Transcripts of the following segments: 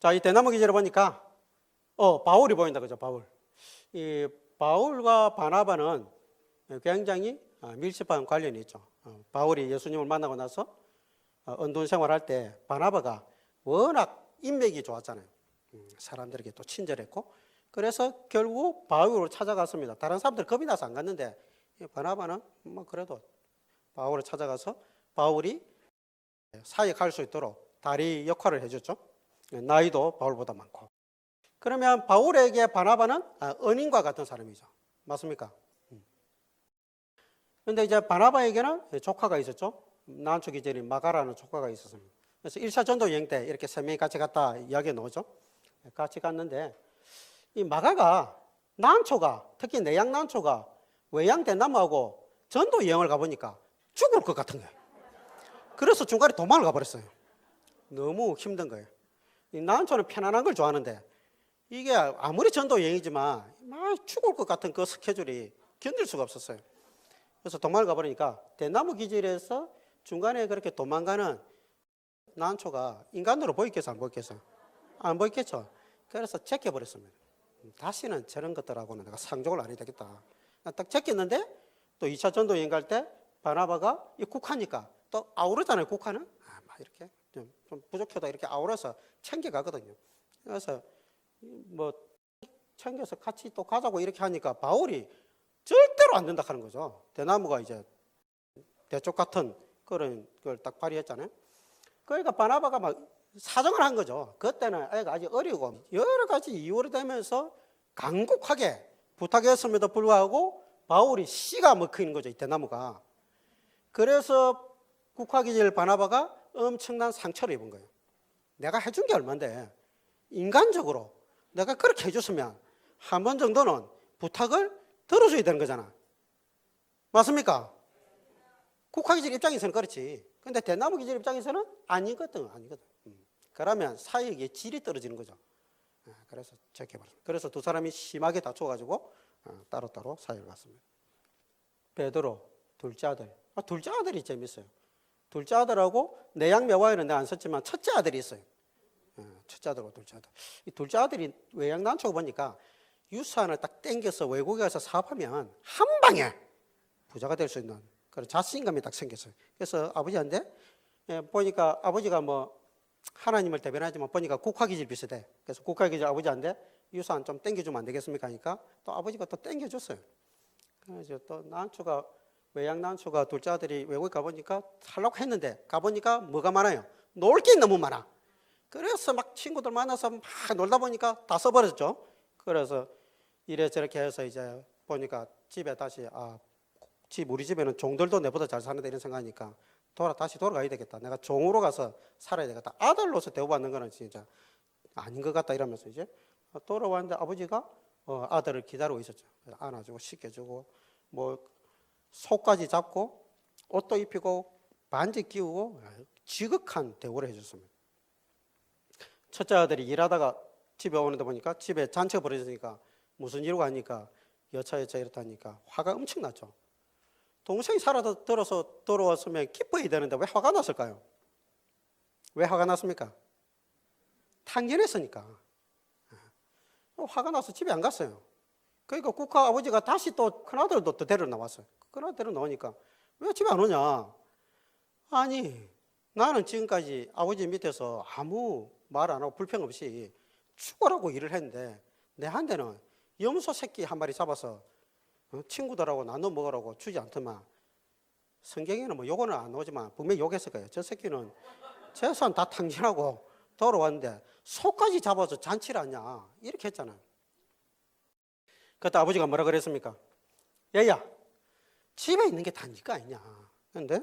자, 이 대나무 기절을 보니까 어, 바울이 보인다 그죠, 바울. 이 바울과 바나바는 굉장히 어, 밀접한 관련이 있죠. 어, 바울이 예수님을 만나고 나서 어, 언돈 생활할 때 바나바가 워낙 인맥이 좋았잖아요. 음, 사람들에게 또 친절했고 그래서 결국 바울을 찾아갔습니다. 다른 사람들 겁이 나서 안 갔는데 이 바나바는 뭐 그래도 바울을 찾아가서 바울이 사역할 수 있도록 다리 역할을 해줬죠. 나이도 바울보다 많고. 그러면 바울에게 바나바는 아, 은인과 같은 사람이죠. 맞습니까? 그런데 이제 바나바에게는 조카가 있었죠. 난초 기절인 마가라는 조카가 있었습니다. 그래서 1차 전도 여행 때 이렇게 세 명이 같이 갔다 이야기 나오죠. 같이 갔는데 이 마가가 난초가 특히 내양 난초가 외양 대나무하고 전도 여행을 가보니까 죽을 것 같은 거예요. 그래서 중간에 도망을 가버렸어요. 너무 힘든 거예요. 이 난초는 편안한 걸 좋아하는데 이게 아무리 전도 여행이지만 막 죽을 것 같은 그 스케줄이 견딜 수가 없었어요. 그래서 도망을 가버리니까 대나무 기질에서 중간에 그렇게 도망가는 난초가 인간으로 보이겠어 안 보이겠어? 안 보이겠죠. 그래서 제껴버렸습니다. 다시는 저런 것들하고는 내가 상종을 안 해야 되겠다. 딱 제꼈는데 또 2차 전도 여행 갈 때 바나바가 이 국하니까 또 아우르잖아요. 국하는 아, 막 이렇게 좀, 좀 부족해도 이렇게 아우러서 챙겨가거든요. 그래서 뭐 챙겨서 같이 또 가자고 이렇게 하니까 바울이 절대로 안 된다 하는 거죠. 대나무가 이제 대쪽 같은 그런 걸 딱 발휘했잖아요. 그러니까 바나바가 막 사정을 한 거죠. 그때는 애가 아직 어리고 여러 가지 이유로 되면서 강국하게 부탁했음에도 불구하고 바울이 씨가 먹히는 거죠. 이 대나무가. 그래서 국화기질 바나바가 엄청난 상처를 입은 거예요. 내가 해준 게 얼만데 인간적으로 내가 그렇게 해줬으면 한 번 정도는 부탁을 들어줘야 되는 거잖아. 맞습니까? 국화기질 입장에서는 그렇지. 근데 대나무 기질 입장에서는 아니거든, 아니거든. 음. 그러면 사역의 질이 떨어지는 거죠. 아, 그래서 적혀버렸습니다. 그래서 두 사람이 심하게 다투어가지고 어, 따로따로 사역을 갔습니다. 베드로 둘째 아들. 아, 둘째 아들이 재밌어요. 둘째 아들하고 내양 매화에는 내가 안 썼지만 첫째 아들이 있어요. 어, 첫째 아들과 둘째 아들. 이 둘째 아들이 외양 난초가 보니까 유산을 딱 땡겨서 외국에 가서 사업하면 한 방에 부자가 될 수 있는 그런 자신감이 딱 생겼어요. 그래서 아버지한테 예, 보니까 아버지가 뭐 하나님을 대변하지만 보니까 국화기질 비슷해. 그래서 국화기질 아버지한테 유산 좀 땡겨주면 안 되겠습니까? 하니까 또 아버지가 또 땡겨줬어요. 그래서 또 난초가 외양 난초가 둘째 아들이 외국에 가보니까 살라고 했는데 가보니까 뭐가 많아요? 놀 게 너무 많아. 그래서 막 친구들 만나서 막 놀다 보니까 다 써버렸죠. 그래서 이래 저렇게 해서 이제 보니까 집에 다시 아, 집 우리 집에는 종들도 내보다 잘 사는데 이런 생각하니까 돌아 다시 돌아가야 되겠다. 내가 종으로 가서 살아야 되겠다. 아들로서 대우받는 거는 진짜 아닌 것 같다 이러면서 이제 돌아왔는데 아버지가 어, 아들을 기다리고 있었죠. 안아주고 씻겨주고 뭐 속까지 잡고 옷도 입히고 반지 끼우고 지극한 대우를 해줬습니다. 첫째 아들이 일하다가 집에 오는데 보니까 집에 잔치가 벌어졌으니까 무슨 일로 가니까 여차 여차 이렇다니까 화가 엄청 났죠. 동생이 살아서 들어서 돌아왔으면 기뻐야 되는데 왜 화가 났을까요? 왜 화가 났습니까? 탕진했으니까. 어, 화가 나서 집에 안 갔어요. 그러니까 국화 아버지가 다시 또 큰아들도 또 데려 나왔어요. 큰아들 데려 나오니까 왜 집에 안 오냐? 아니, 나는 지금까지 아버지 밑에서 아무 말 안 하고 불평 없이 죽어라고 일을 했는데 내한테는 염소 새끼 한 마리 잡아서 어, 친구들하고 나눠 먹으라고 주지 않더만 성경에는 뭐 요거는 안 나오지만 분명히 욕했을 거예요. 저 새끼는 재산 다 탕진하고 돌아왔는데 소까지 잡아서 잔치를 하냐 이렇게 했잖아요. 그때 아버지가 뭐라 그랬습니까? 얘야 집에 있는 게다 니가 아니냐. 근데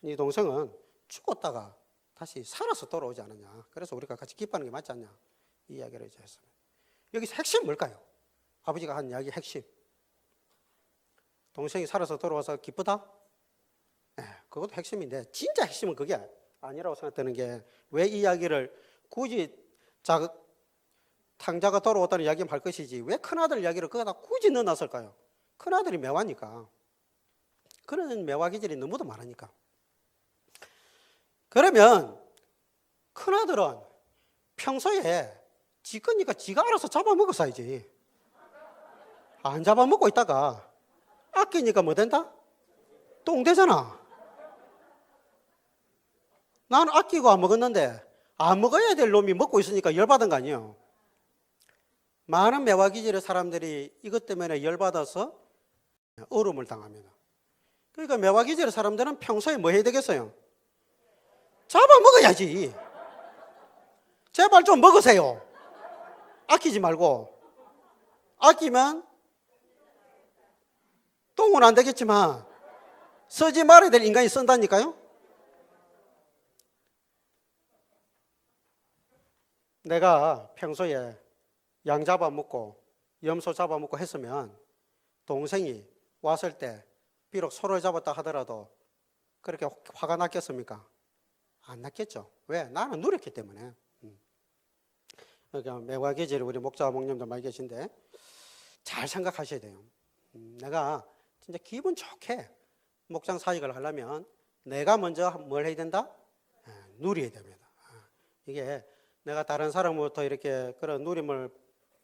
네 동생은 죽었다가 다시 살아서 돌아오지 않았냐. 그래서 우리가 같이 기뻐하는 게 맞지 않냐. 이 이야기를 이제 했습니다. 여기서 핵심 뭘까요? 아버지가 한 이야기 핵심. 동생이 살아서 돌아와서 기쁘다? 네, 그것도 핵심인데 진짜 핵심은 그게 아니라고 생각되는 게 왜 이 이야기를 굳이 자 탕자가 돌아왔다는 이야기만 할 것이지 왜 큰아들 이야기를 거기다 굳이 넣어놨을까요? 큰아들이 매화니까 그런 매화 기질이 너무도 많으니까 그러면 큰아들은 평소에 지 거니까 지가 알아서 잡아먹어 사야지. 안 잡아먹고 있다가 아끼니까 뭐 된다? 똥 되잖아. 나는 아끼고 안 먹었는데 안 먹어야 될 놈이 먹고 있으니까 열받은 거 아니에요. 많은 매화 기질의 사람들이 이것 때문에 열받아서 얼음을 당합니다. 그러니까 매화 기질의 사람들은 평소에 뭐 해야 되겠어요? 잡아먹어야지. 제발 좀 먹으세요. 아끼지 말고. 아끼면 똥은 안 되겠지만 쓰지 말아야 될 인간이 쓴다니까요. 내가 평소에 양 잡아먹고 염소 잡아먹고 했으면 동생이 왔을 때 비록 소를 잡았다 하더라도 그렇게 화가 났겠습니까? 안 났겠죠. 왜? 나는 누렸기 때문에. 음. 그러니까 매화 계절 우리 목자 목님들 많이 계신데 잘 생각하셔야 돼요. 음, 내가 진짜 기분 좋게 목장 사역을 하려면 내가 먼저 뭘 해야 된다? 아, 누려야 됩니다. 아, 이게 내가 다른 사람부터 이렇게 그런 누림을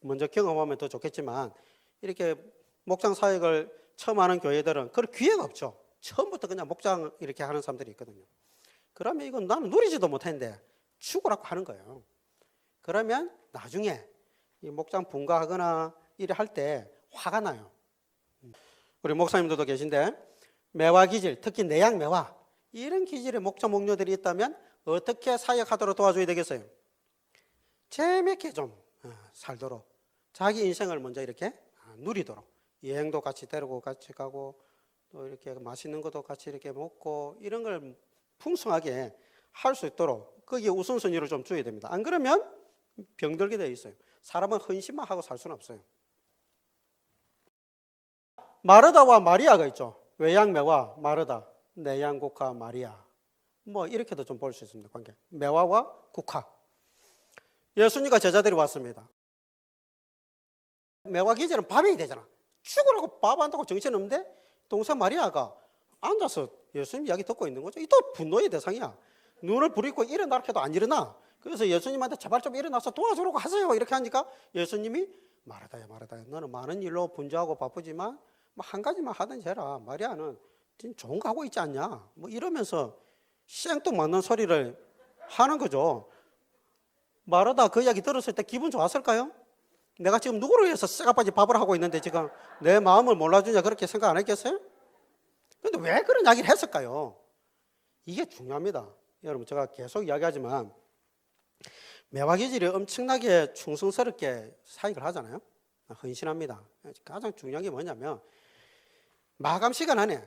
먼저 경험하면 더 좋겠지만 이렇게 목장 사역을 처음 하는 교회들은 그런 기회가 없죠. 처음부터 그냥 목장 이렇게 하는 사람들이 있거든요. 그러면 이건 나는 누리지도 못했는데 죽으라고 하는 거예요. 그러면 나중에 이 목장 분가하거나 일을 할 때 화가 나요. 우리 목사님들도 계신데 매화 기질, 특히 내양 매화 이런 기질의 목자 목녀들이 있다면 어떻게 사역하도록 도와줘야 되겠어요? 재밌게 좀 어, 살도록 자기 인생을 먼저 이렇게 어, 누리도록 여행도 같이 데리고 같이 가고 또 이렇게 맛있는 것도 같이 이렇게 먹고 이런 걸 풍성하게 할 수 있도록 거기에 우선순위를 좀 줘야 됩니다. 안 그러면 병들게 되어 있어요. 사람은 헌신만 하고 살 수는 없어요. 마르다와 마리아가 있죠. 외양매와 마르다, 내양국화 마리아. 뭐 이렇게도 좀 볼 수 있습니다. 관계. 매화와 국화. 예수님과 제자들이 왔습니다. 매화 기절은 밤이 되잖아. 죽으라고 밥 한다고 정신 없는데 동생 마리아가 앉아서 예수님 이야기 듣고 있는 거죠. 이또 분노의 대상이야. 눈을 부리고 일어나라 해도 안 일어나. 그래서 예수님한테 제발 좀 일어나서 도와주라고 하세요. 이렇게 하니까 예수님이 말하다야 말하다야. 너는 많은 일로 분주하고 바쁘지만 뭐 한 가지만 하든지 해라. 마리아는 지금 좋은 거 하고 있지 않냐. 뭐 이러면서 생뚱맞는 소리를 하는 거죠. 말하다 그 이야기 들었을 때 기분 좋았을까요? 내가 지금 누구를 위해서 쇠가빠지 밥을 하고 있는데 지금 내 마음을 몰라주냐 그렇게 생각 안 했겠어요? 근데 왜 그런 이야기를 했을까요? 이게 중요합니다. 여러분 제가 계속 이야기하지만 매화 기질이 엄청나게 충성스럽게 사역을 하잖아요. 헌신합니다. 가장 중요한 게 뭐냐면 마감 시간 안에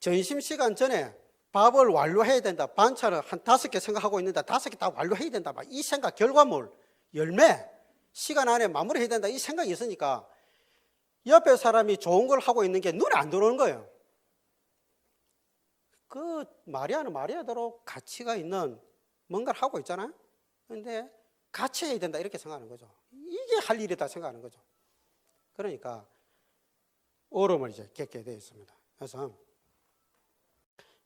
점심 시간 전에 밥을 완료해야 된다. 반찬을 한 다섯 개 생각하고 있는데 다섯 개 다 완료해야 된다. 막 이 생각 결과물 열매 시간 안에 마무리해야 된다. 이 생각이 있으니까 옆에 사람이 좋은 걸 하고 있는 게 눈에 안 들어오는 거예요. 그 마리아는 마리아대로 가치가 있는 뭔가를 하고 있잖아요. 근데 같이 해야 된다 이렇게 생각하는 거죠. 이게 할 일이다 생각하는 거죠. 그러니까 어려움을 이제 겪게 되어 있습니다. 그래서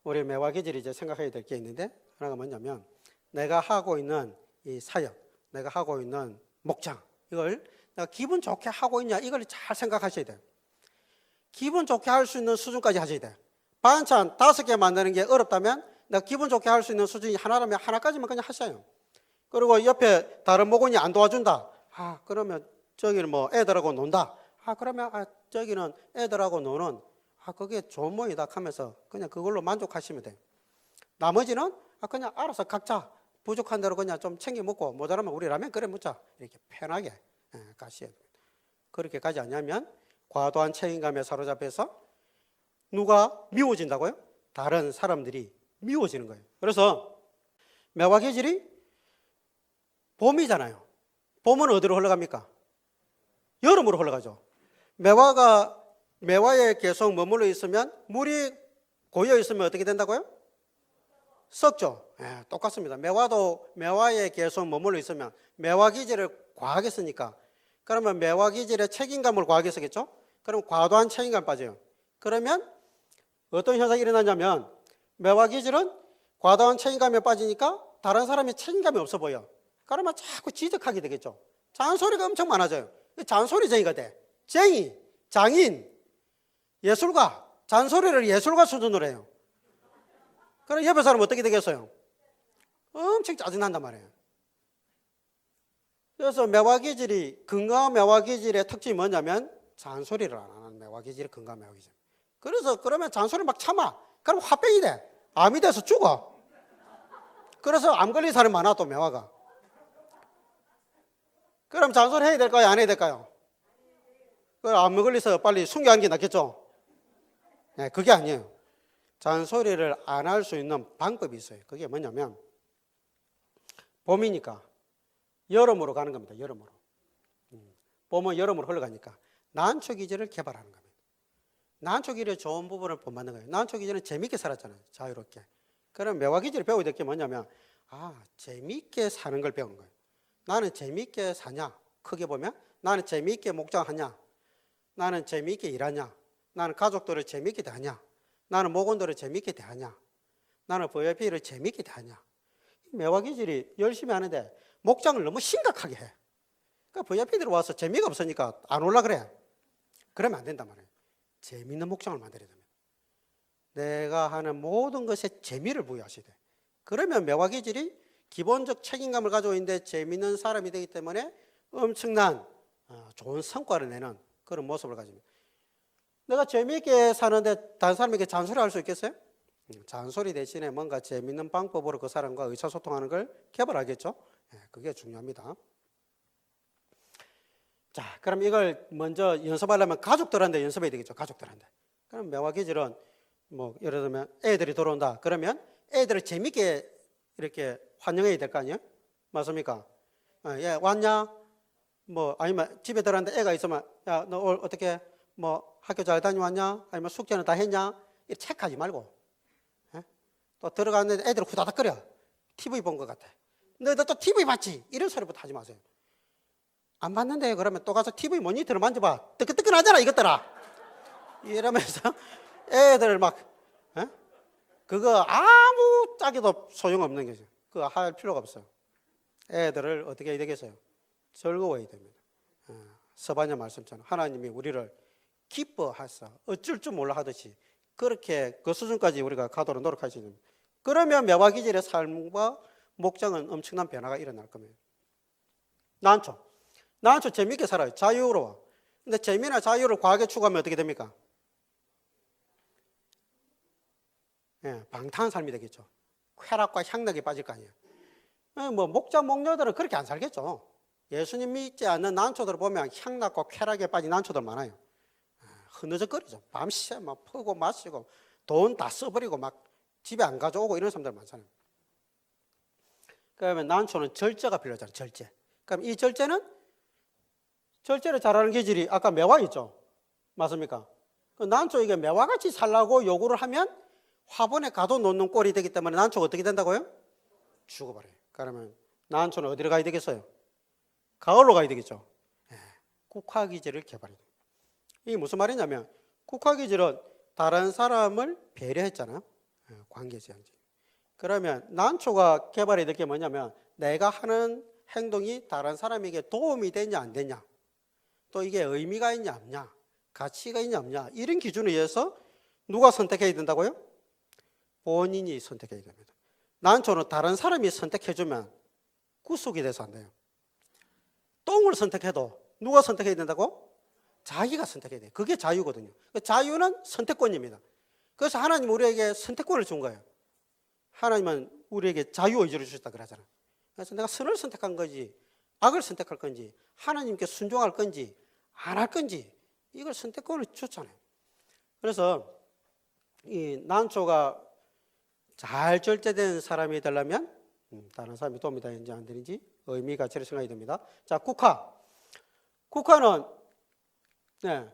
우리 매화 기질이 이제 생각해야 될 게 있는데 하나가 뭐냐면 내가 하고 있는 이 사역, 내가 하고 있는 목장 이걸 내가 기분 좋게 하고 있냐 이걸 잘 생각하셔야 돼요. 기분 좋게 할 수 있는 수준까지 하셔야 돼요. 반찬 다섯 개 만드는 게 어렵다면 내가 기분 좋게 할 수 있는 수준이 하나라면 하나까지만 그냥 하셔요. 그리고 옆에 다른 모건이 안 도와준다. 아 그러면 저기는 뭐 애들하고 논다. 아 그러면 아 저기는 애들하고 노는 아 그게 좋은 모이다 하면서 그냥 그걸로 만족하시면 돼요. 나머지는 아 그냥 알아서 각자 부족한 대로 그냥 좀 챙겨 먹고 모자라면 우리 라면 끓여 먹자 이렇게 편하게 예, 가셔야 됩니다. 그렇게 가지 않냐면 과도한 책임감에 사로잡혀서 누가 미워진다고요? 다른 사람들이 미워지는 거예요. 그래서 매화 계절이 봄이잖아요. 봄은 어디로 흘러갑니까? 여름으로 흘러가죠. 매화가 매화에 계속 머물러 있으면 물이 고여 있으면 어떻게 된다고요? 썩죠. 예, 똑같습니다. 매화도 매화에 계속 머물러 있으면 매화 기질을 과하게 쓰니까 그러면 매화 기질에 책임감을 과하게 쓰겠죠? 그럼 과도한 책임감 빠져요. 그러면 어떤 현상이 일어나냐면 매화 기질은 과도한 책임감에 빠지니까 다른 사람이 책임감이 없어 보여. 그러면 자꾸 지적하게 되겠죠. 잔소리가 엄청 많아져요. 잔소리쟁이가 돼. 쟁이, 장인, 예술가, 잔소리를 예술가 수준으로 해요. 그럼 옆에 사람 어떻게 되겠어요? 엄청 짜증난단 말이에요. 그래서 매화기질이 건강한 매화기질의 특징이 뭐냐면 잔소리를 안 하는 매화기질이 건강한 매화기질. 그래서 그러면 잔소리 막 참아. 그럼 화병이 돼. 암이 돼서 죽어. 그래서 암 걸린 사람이 많아 또 매화가. 그럼 잔소리 해야 될까요? 안 해야 될까요? 그암 걸려서 빨리 숨겨한 게 낫겠죠? 네, 그게 아니에요. 잔소리를 안 할 수 있는 방법이 있어요. 그게 뭐냐면 봄이니까 여름으로 가는 겁니다. 여름으로. 음, 봄은 여름으로 흘러가니까 난초 기질을 개발하는 겁니다. 난초 기질의 좋은 부분을 본받는 거예요. 난초 기질은 재밌게 살았잖아요. 자유롭게. 그럼 매화 기질을 배우게 될게 뭐냐면 아 재밌게 사는 걸 배우는 거예요. 나는 재밌게 사냐? 크게 보면 나는 재밌게 목장하냐? 나는 재밌게 일하냐? 나는 가족들을 재밌게 대하냐? 나는 목원들을 재밌게 대하냐? 나는 VIP를 재밌게 대하냐? 매화 기질이 열심히 하는데 목장을 너무 심각하게 해. 그러니까 VIP들이 와서 재미가 없으니까 안 올라 그래. 그러면 안 된단 말이에요. 재밌는 목장을 만들어야 됩니다. 내가 하는 모든 것에 재미를 부여하셔야 돼. 그러면 매화 기질이 기본적 책임감을 가지고 있는데 재밌는 사람이 되기 때문에 엄청난 어, 좋은 성과를 내는 그런 모습을 가집니다. 내가 재미있게 사는데 다른 사람에게 잔소리 할 수 있겠어요? 음, 잔소리 대신에 뭔가 재밌는 방법으로 그 사람과 의사소통하는 걸 개발하겠죠? 예, 그게 중요합니다. 자, 그럼 이걸 먼저 연습하려면 가족들한테 연습해야 되겠죠? 가족들한테. 그럼 매화 기질은 뭐 예를 들면 애들이 들어온다. 그러면 애들을 재밌게 이렇게 환영해야 될 거 아니에요? 맞습니까? 어, 예, 왔냐? 뭐 아니면 집에 들어왔는데 애가 있으면 야, 너 오늘 어떻게 뭐 학교 잘 다녀왔냐? 아니면 숙제는 다 했냐? 체크하지 말고. 예? 또 들어갔는데 애들 후다닥거려. TV 본 것 같아. 너도 또 TV 봤지? 이런 소리부터 하지 마세요. 안 봤는데 그러면 또 가서 TV 모니터를 만져봐. 뜨끈뜨끈하잖아 이것들아. 이러면서 애들 막 예? 그거 아무 짝에도 소용없는 거죠. 그거 할 필요가 없어요. 애들을 어떻게 해야 되겠어요? 즐거워야 됩니다. 어, 서반야 말씀처럼 하나님이 우리를 기뻐하사 어쩔 줄 몰라 하듯이 그렇게 그 수준까지 우리가 가도록 노력하셔야 됩니다. 그러면 매화 기질의 삶과 목장은 엄청난 변화가 일어날 겁니다. 난초. 난초 재밌게 살아요. 자유로워. 근데 재미나 자유를 과하게 추구하면 어떻게 됩니까? 예, 방탕한 삶이 되겠죠. 쾌락과 향락에 빠질 거 아니에요. 예, 뭐 목자 목녀들은 그렇게 안 살겠죠. 예수님 믿지 않는 난초들을 보면 향락과 쾌락에 빠진 난초들 많아요. 예, 흐느적거리죠. 밤새 막 퍼고 마시고 돈 다 써버리고 막 집에 안 가져오고 이런 사람들 많잖아요. 그러면 난초는 절제가 필요하잖아요. 절제. 그럼 이 절제는 절제를 잘하는 기질이 아까 매화 있죠. 맞습니까? 그 난초 이게 매화같이 살라고 요구를 하면 화분에 가둬 놓는 꼴이 되기 때문에 난초가 어떻게 된다고요? 죽어버려요. 그러면 난초는 어디로 가야 되겠어요? 가을로 가야 되겠죠. 예, 국화 기질을 개발해요. 이게 무슨 말이냐면 국화기질은 다른 사람을 배려했잖아요. 예, 관계지향지. 그러면 난초가 개발이 될게 뭐냐면 내가 하는 행동이 다른 사람에게 도움이 되냐 안 되냐 또 이게 의미가 있냐 없냐 가치가 있냐 없냐 이런 기준에 의해서 누가 선택해야 된다고요? 본인이 선택해야 됩니다. 난초는 다른 사람이 선택해주면 구속이 돼서 안 돼요. 똥을 선택해도 누가 선택해야 된다고? 자기가 선택해야 돼요. 그게 자유거든요. 그 자유는 선택권입니다. 그래서 하나님 우리에게 선택권을 준 거예요. 하나님은 우리에게 자유 의지를 주셨다 그러잖아. 그래서 내가 선을 선택한 거지, 악을 선택할 건지, 하나님께 순종할 건지, 안 할 건지, 이걸 선택권을 줬잖아요. 그래서 이 난초가 잘 절제된 사람이 되려면 음, 다른 사람이 도움이 되는지 안 되는지 의미 가치를 생각해야 됩니다. 자, 국화. 국화는 네,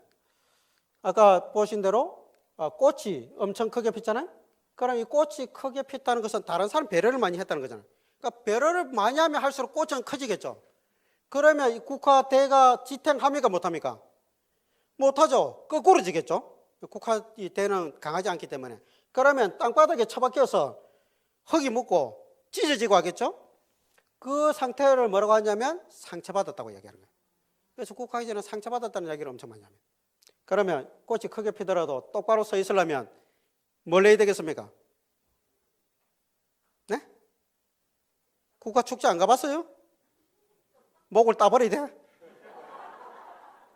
아까 보신 대로 아, 꽃이 엄청 크게 피잖아요. 그럼 이 꽃이 크게 피었다는 것은 다른 사람 배려를 많이 했다는 거잖아요. 그러니까 배려를 많이 하면 할수록 꽃은 커지겠죠. 그러면 이 국화 대가 지탱합니까 못합니까? 못하죠. 거꾸로 지겠죠. 국화 이 대는 강하지 않기 때문에. 그러면 땅바닥에 처박혀서 흙이 묻고 찢어지고 하겠죠? 그 상태를 뭐라고 하냐면 상처받았다고 얘기하는 거예요. 그래서 국화기제는 상처받았다는 이야기를 엄청 많이 합니다. 그러면 꽃이 크게 피더라도 똑바로 서 있으려면 뭘 해야 되겠습니까? 네? 국화 축제 안 가봤어요? 목을 따버려야 돼?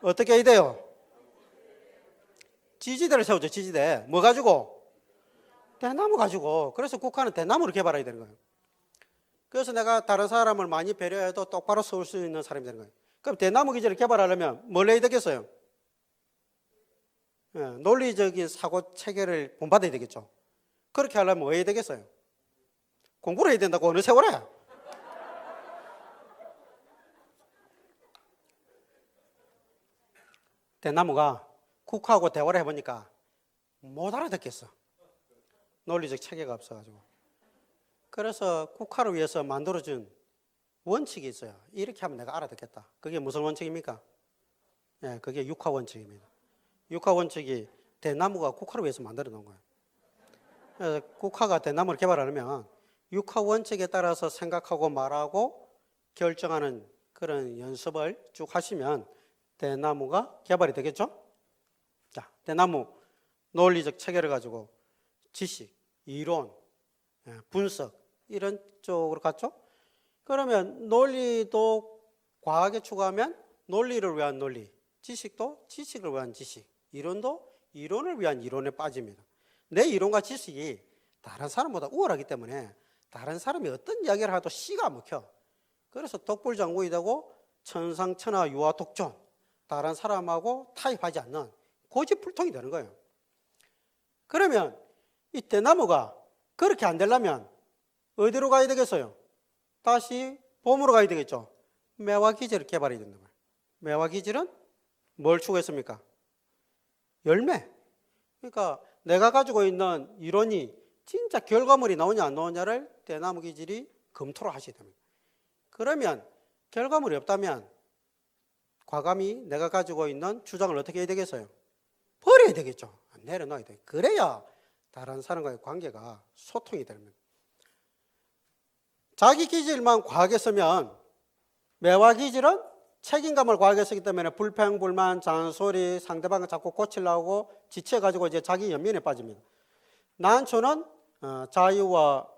어떻게 해야 돼요? 지지대를 세우죠, 지지대. 뭐 가지고? 대나무 가지고. 그래서 국화는 대나무를 개발해야 되는 거예요. 그래서 내가 다른 사람을 많이 배려해도 똑바로 세울 수 있는 사람이 되는 거예요. 그럼 대나무 기지를 개발하려면 뭘 해야 되겠어요? 예, 논리적인 사고 체계를 본받아야 되겠죠. 그렇게 하려면 뭐 해야 되겠어요? 공부를 해야 된다고 어느 세월에? 대나무가 국화하고 대화를 해보니까 못 알아듣겠어. 논리적 체계가 없어가지고. 그래서 국화를 위해서 만들어준 원칙이 있어요. 이렇게 하면 내가 알아듣겠다. 그게 무슨 원칙입니까? 예, 그게 육화 원칙입니다. 육화 원칙이 대나무가 국화를 위해서 만들어 놓은 거예요. 그래서 국화가 대나무를 개발하려면 육화 원칙에 따라서 생각하고 말하고 결정하는 그런 연습을 쭉 하시면 대나무가 개발이 되겠죠? 자, 대나무 논리적 체계를 가지고 지식, 이론, 예, 분석 이런 쪽으로 갔죠? 그러면 논리도 과학에 추가하면 논리를 위한 논리, 지식도 지식을 위한 지식, 이론도 이론을 위한 이론에 빠집니다. 내 이론과 지식이 다른 사람보다 우월하기 때문에 다른 사람이 어떤 이야기를 하도 씨가 먹혀. 그래서 독불장군이 되고 천상천하 유아 독존, 다른 사람하고 타협하지 않는 고집불통이 되는 거예요. 그러면 이 대나무가 그렇게 안 되려면 어디로 가야 되겠어요? 다시 봄으로 가야 되겠죠. 매화 기질을 개발해야 된다. 매화 기질은 뭘 추구했습니까? 열매. 그러니까 내가 가지고 있는 이론이 진짜 결과물이 나오냐 안 나오냐를 대나무 기질이 검토를 하셔야 됩니다. 그러면 결과물이 없다면 과감히 내가 가지고 있는 주장을 어떻게 해야 되겠어요? 버려야 되겠죠. 내려놔야 돼. 그래야 다른 사람과의 관계가 소통이 됩니다. 자기 기질만 과하게 쓰면 매화 기질은 책임감을 과하게 쓰기 때문에 불평, 불만, 잔소리, 상대방을 자꾸 고치려고 지쳐가지고 이제 자기 연민에 빠집니다. 난초는 어, 자유와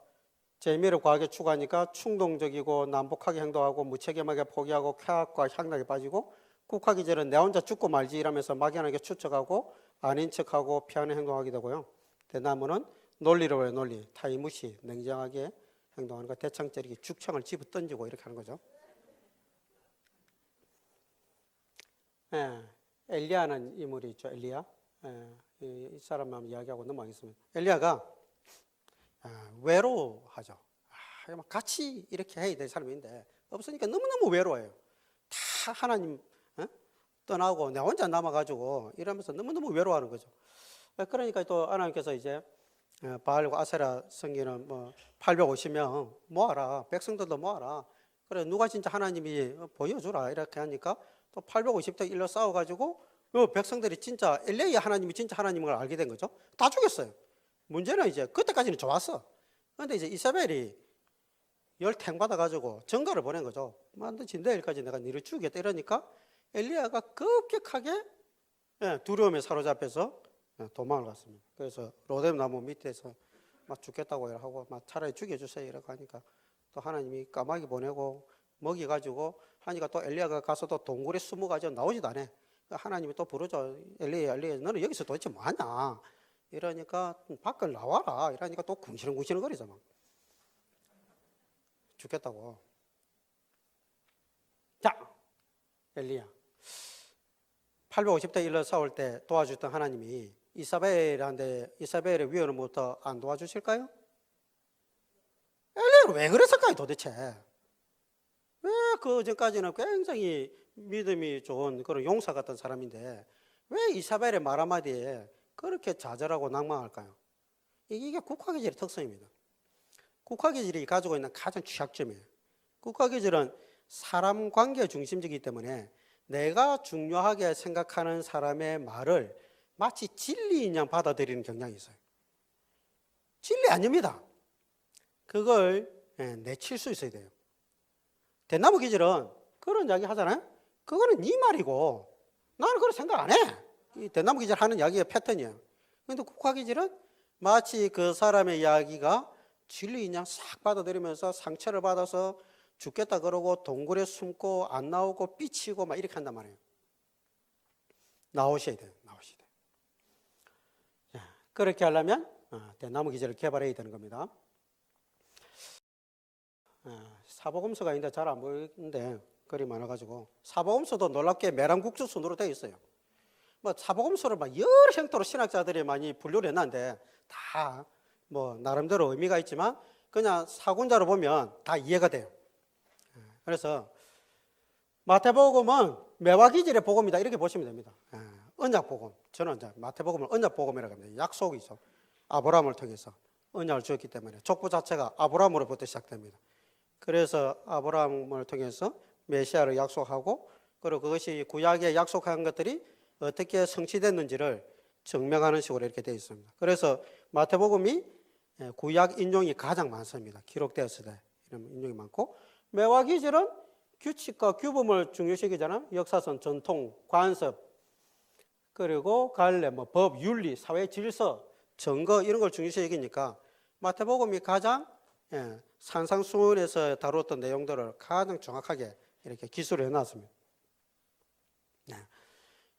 재미를 과하게 추구하니까 충동적이고 난폭하게 행동하고 무책임하게 포기하고 쾌악과 향락에 빠지고 국화기질은 내 혼자 죽고 말지 이러면서 막연하게 추측하고 아닌 척하고 피하는 행동하게 되고요. 대나무는 논리를 왜 논리, 타의 무시, 냉정하게 행동하는 거 대창 때리기, 죽창을 집어 던지고 이렇게 하는 거죠. 예, 엘리야는 인물이 있죠. 엘리야. 예, 이, 이 사람 한번 이야기하고 넘어가겠습니다. 엘리야가 아, 외로워하죠. 아, 막 같이 이렇게 해야 될 사람인데 없으니까 너무너무 외로워요. 다 하나님 어? 떠나고 내 혼자 남아가지고 이러면서 너무너무 외로워하는 거죠. 그러니까 또 하나님께서 이제 어, 바알과 아세라 성기는 뭐 850명 모아라 백성들도 모아라 그래 누가 진짜 하나님이 보여주라 이렇게 하니까 또 850대 일로 싸워가지고 어, 백성들이 진짜 엘레이 하나님이 진짜 하나님을 알게 된 거죠. 다 죽였어요. 문제는 이제 그때까지는 좋았어. 그런데 이제 이사벨이 열탱 받아가지고 전가를 보낸 거죠. 만든지 내일까지 내가 니를 죽이겠다 이러니까 엘리야가 급격하게 예, 두려움에 사로잡혀서 예, 도망을 갔습니다. 그래서 로뎀 나무 밑에서 막 죽겠다고 하고 막 차라리 죽여주세요 이렇게 하니까 또 하나님이 까마귀 보내고 먹이 가지고 하니까 또 엘리야가 가서 또 동굴에 숨어가지고 나오지도 않아. 하나님이 또 부르죠. 엘리야, 엘리야, 너는 여기서 도대체 뭐하냐? 이러니까 밖을 나와라. 이러니까 또 궁시렁궁시렁 거리죠. 막. 죽겠다고. 자, 엘리야. 850대 1로 싸울 때 도와줬던 하나님이 이사벨한테 이사벨의 위원으로부터 안 도와주실까요? 엘리야를 왜 그랬을까요 도대체? 왜 그 전까지는 굉장히 믿음이 좋은 그런 용사 같은 사람인데 왜 이사벨의 말 한마디에 그렇게 좌절하고 낭망할까요? 이게 국화기질의 특성입니다. 국화기질이 가지고 있는 가장 취약점이에요. 국화기질은 사람 관계 중심적이기 때문에 내가 중요하게 생각하는 사람의 말을 마치 진리인 양 받아들이는 경향이 있어요. 진리 아닙니다. 그걸 예, 내칠 수 있어야 돼요. 대나무 기질은 그런 이야기 하잖아요. 그거는 네 말이고 나는 그런 생각 안 해. 이 대나무 기질 하는 이야기의 패턴이에요. 근데 국화 기질은 마치 그 사람의 이야기가 진리인 싹 받아들이면서 상처를 받아서 죽겠다 그러고 동굴에 숨고 안 나오고 삐치고 막 이렇게 한단 말이에요. 나오셔야 돼요. 자, 그렇게 하려면 어, 대나무 기질을 개발해야 되는 겁니다. 어, 사보금수가 있는데 잘 안 보이는데 글이 많아가지고 사보금수도 놀랍게 매랑국주 순으로 되어 있어요. 뭐 사보금수를 막 여러 형태로 신학자들이 많이 분류를 해놨는데 다 뭐 나름대로 의미가 있지만 그냥 사군자로 보면 다 이해가 돼요. 예, 그래서 마태복음은 매화 기질의 복음이다 이렇게 보시면 됩니다. 예, 언약 복음 저는 이제 마태복음을 언약 복음이라고 합니다. 약속이죠. 아브라함을 통해서 언약을 주었기 때문에 족보 자체가 아브라함으로부터 시작됩니다. 그래서 아브라함을 통해서 메시아를 약속하고 그리고 그것이 구약에 약속한 것들이 어떻게 성취됐는지를 증명하는 식으로 이렇게 되어 있습니다. 그래서 마태복음이 예, 구약 인용이 가장 많습니다. 기록되었을 때 이런 인용이 많고 매화 기질은 규칙과 규범을 중요시기잖아요. 역사선, 전통, 관습, 그리고 관례, 뭐 법, 윤리, 사회 질서, 증거 이런 걸 중요시기니까 마태복음이 가장 예, 산상수훈에서 다루었던 내용들을 가장 정확하게 이렇게 기술을 해놨습니다. 네.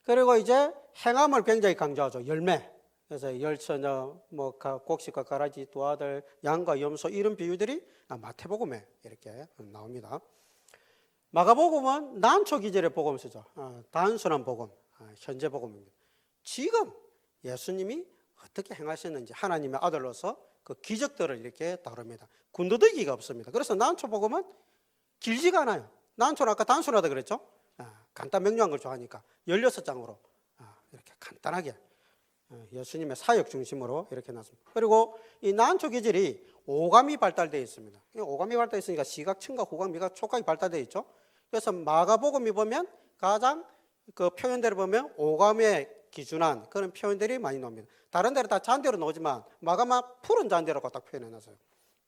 그리고 이제 행함을 굉장히 강조하죠. 열매. 그래서 열처녀, 뭐 가- 곡식과 가라지, 두 아들, 양과 염소 이런 비유들이 아, 마태복음에 이렇게 나옵니다. 마가복음은 난초 기절의 복음 쓰죠. 아, 단순한 복음, 아, 현재 복음입니다. 지금 예수님이 어떻게 행하셨는지 하나님의 아들로서 그 기적들을 이렇게 다룹니다. 군더더기가 없습니다. 그래서 난초 복음은 길지가 않아요. 난초는 아까 단순하다 그랬죠? 아, 간단 명료한 걸 좋아하니까 16장으로 아, 이렇게 간단하게 어, 예수님의 사역 중심으로 이렇게 놨습니다. 그리고 이 난초 기질이 오감이 발달되어 있습니다. 이 오감이 발달되어 있으니까 시각, 청각, 후각, 미각, 촉각이 발달되어 있죠. 그래서 마가복음이 보면 가장 그 표현들을 보면 오감에 기준한 그런 표현들이 많이 나옵니다. 다른 데는 다 잔대로 나오지만 마가만 푸른 잔대라고 딱 표현해놨어요.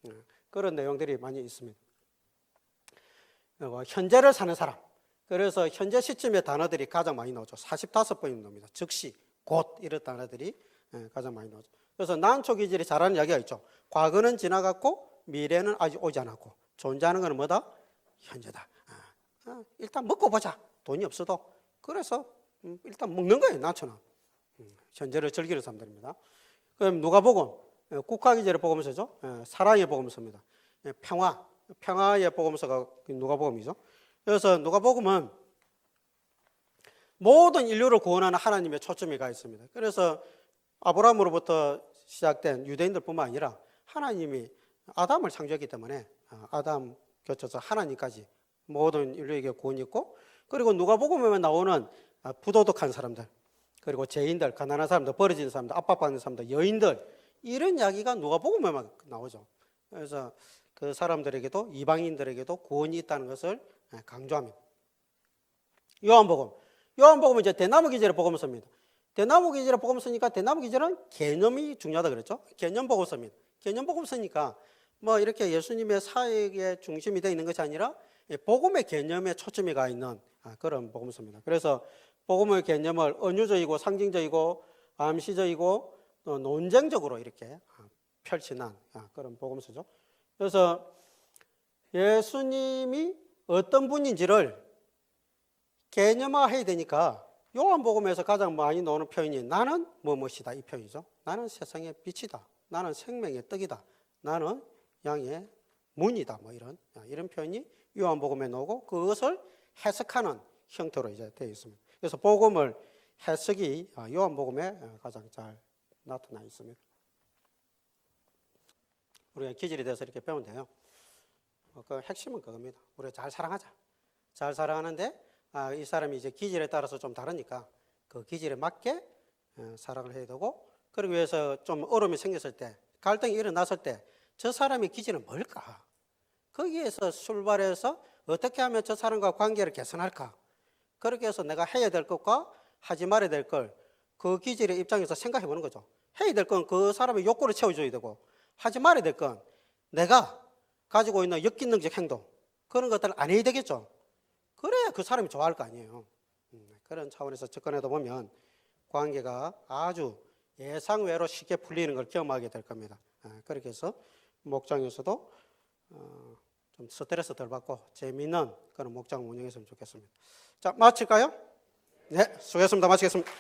예, 그런 내용들이 많이 있습니다. 어, 현재를 사는 사람. 그래서 현재 시점의 단어들이 가장 많이 나오죠. 45번이 나옵니다. 즉시, 곧 이런 단어들이 예, 가장 많이 나오죠. 그래서 난초 기질이 잘하는 이야기가 있죠. 과거는 지나갔고 미래는 아직 오지 않았고 존재하는 것은 뭐다? 현재다. 아, 아, 일단 먹고 보자. 돈이 없어도 그래서 음, 일단 먹는 거예요. 난초는 음, 현재를 즐기는 사람들입니다. 그럼 누가복음 예, 국가기제를 복음서죠. 예, 사랑의 복음서입니다. 예, 평화, 평화의 복음서가 누가복음이죠. 그래서 누가복음은 모든 인류를 구원하는 하나님의 초점이 가 있습니다. 그래서 아브라함으로부터 시작된 유대인들뿐만 아니라 하나님이 아담을 창조했기 때문에 아, 아담 거쳐서 하나님까지 모든 인류에게 구원이 있고 그리고 누가복음에 나오는 아, 부도덕한 사람들 그리고 죄인들, 가난한 사람들, 버려진 사람들, 압박받는 사람들, 여인들 이런 이야기가 누가복음에만 나오죠. 그래서 그 사람들에게도 이방인들에게도 구원이 있다는 것을 예, 강조합니다. 요한복음. 요한복음은 이제 대나무 기절의 복음서입니다. 대나무 기절의 복음서니까 대나무 기절은 개념이 중요하다 그랬죠. 개념 복음서입니다. 개념 복음서니까 뭐 이렇게 예수님의 사역의 중심이 되어 있는 것이 아니라 예, 복음의 개념에 초점이 가 있는 아, 그런 복음서입니다. 그래서 복음의 개념을 은유적이고 상징적이고 암시적이고 또 논쟁적으로 이렇게 아, 펼치는 아, 그런 복음서죠. 그래서 예수님이 어떤 분인지를 개념화해야 되니까 요한복음에서 가장 많이 나오는 표현이 나는 뭐뭇이다 이 표현이죠. 나는 세상의 빛이다. 나는 생명의 떡이다. 나는 양의 문이다. 뭐 이런 이런 표현이 요한복음에 나오고 그것을 해석하는 형태로 이제 되어 있습니다. 그래서 복음을 해석이 아, 요한복음에 가장 잘 나타나 있습니다. 우리가 기질에 대해서 이렇게 배우면 돼요. 어, 그 핵심은 그겁니다. 우리가 잘 사랑하자. 잘 사랑하는데 아, 이 사람이 이제 기질에 따라서 좀 다르니까 그 기질에 맞게 어, 사랑을 해야 되고 그러기 위해서 좀 어려움이 생겼을 때 갈등이 일어났을 때 저 사람의 기질은 뭘까? 거기에서 출발해서 어떻게 하면 저 사람과 관계를 개선할까? 그렇게 해서 내가 해야 될 것과 하지 말아야 될 걸 그 기질의 입장에서 생각해 보는 거죠. 해야 될 건 그 사람의 욕구를 채워줘야 되고 하지 말아야 될 건 내가 가지고 있는 역기능적 행동 그런 것들을 안 해야 되겠죠. 그래야 그 사람이 좋아할 거 아니에요. 음, 그런 차원에서 접근해다 보면 관계가 아주 예상외로 쉽게 풀리는 걸 경험하게 될 겁니다. 아, 그렇게 해서 목장에서도 어, 좀 스트레스 덜 받고 재미있는 그런 목장 운영했으면 좋겠습니다. 자, 마칠까요? 네, 수고했습니다. 마치겠습니다.